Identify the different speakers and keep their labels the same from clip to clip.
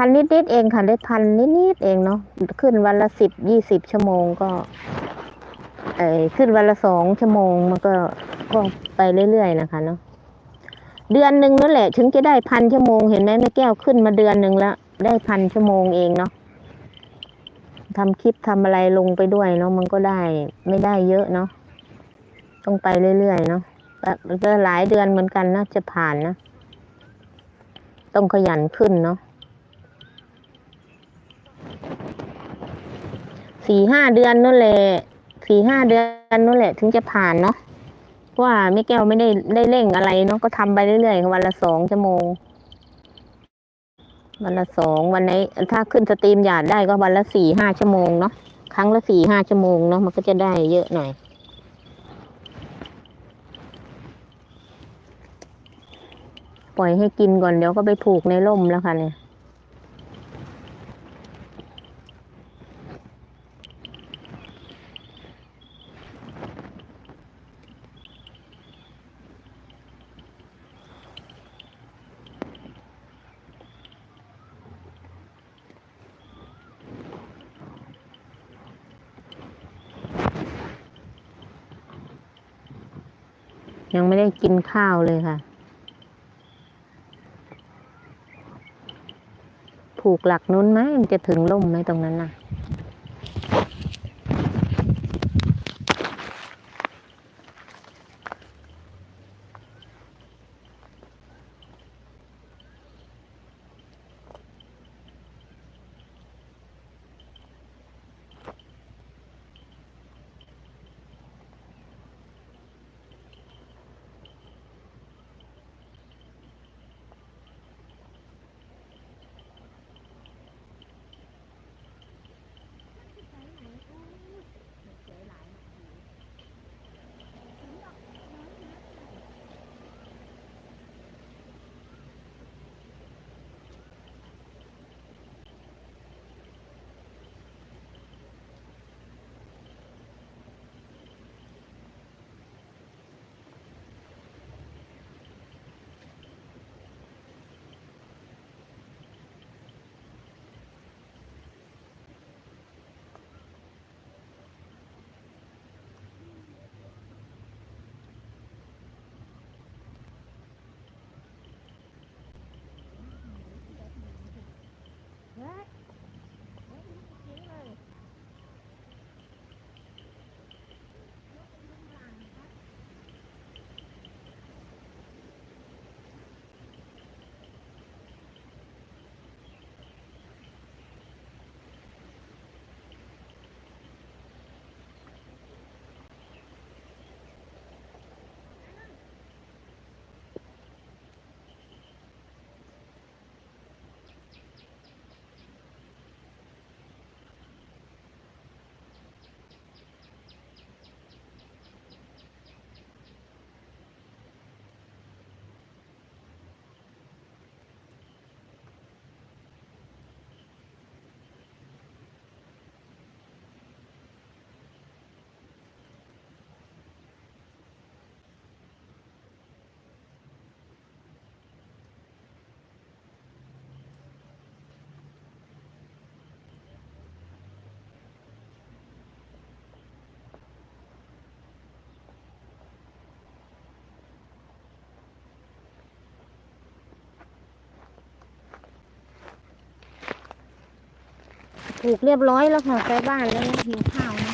Speaker 1: พันนิดๆเองค่ะได้พันนิดๆเองเนาะขึ้นวันละสิบยี่สิบชั่วโมงก็เออขึ้นวันละสองชั่วโมงมันก็ก็ไปเรื่อยๆนะคะเนาะเดือนหนึ่งนั่นแหละ ถึงจะได้พันชั่วโมงเห็นไหมแม่แก้วขึ้นมาเดือนหนึ่งแล้วได้พันชั่วโมงเองเนาะทำคลิปทำอะไรลงไปด้วยเนาะมันก็ได้ไม่ได้เยอะเนาะต้องไปเรื่อยๆเนาะแบบก็หลายเดือนเหมือนกันนะจะผ่านนะ ต้องขยันขึ้นเนาะ สี่ห้าเดือนนั่นแหละสี่ห้าเดือนนั่นแหละ ถึงจะผ่านเนาะเพราะว่าแม่แก้วไม่ได้ได้เร่งอะไรเนาะก็ทำไปเรื่อยๆวันละสองชั่วโมง วันละสองวันไหนถ้าขึ้นสตรีมหยาดได้ก็วันละสี่ห้าชั่วโมงเนาะครั้งละสี่ห้าชั่วโมงเนาะมันก็จะได้เยอะหน่อยปล่อยให้กินก่อนเดี๋ยวก็ไปผูกในร่มแล้วค่ะเนี่ย ยังไม่ได้กินข้าวเลยค่ะ ผูกหลักนู้นไหมมันจะถึงล่มไหมตรงนั้นน่ะ ผูกเรียบร้อยแล้วค่ะไปบ้านแล้วนะหิวข้าวนะ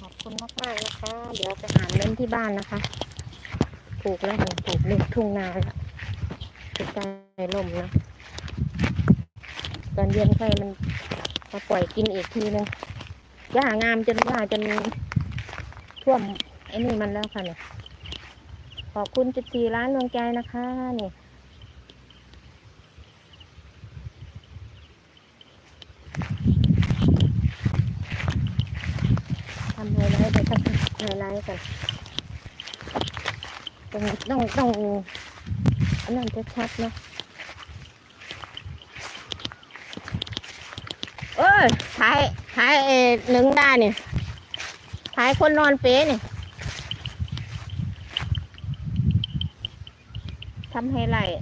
Speaker 1: ขอบคุณมากมากนะคะ เดี๋ยวไปหาเล่นที่บ้านนะคะผูกแล้วค่ะผูกเล็กทุ่งนาแล้วผูกใต้ร่มนะตอนเย็นใครมันมาปล่อยกินอีกทีนึงหญ้างามจนหญ้าจนท่วมไอ้นี่มันแล้วค่ะเนี่ยขอบคุณจุดสี่ร้านดวงใจนะคะนี่ ทำไฮไลท์ไปสัก ไฮไลท์กันต้องต้องต้องอันนั้นจะชัดเนาะเอ้ยถ่ายถ่ายเออหนึ่งได้เนี่ยถ่ายคนนอนเป๊ะเนี่ยทำไฮไลท์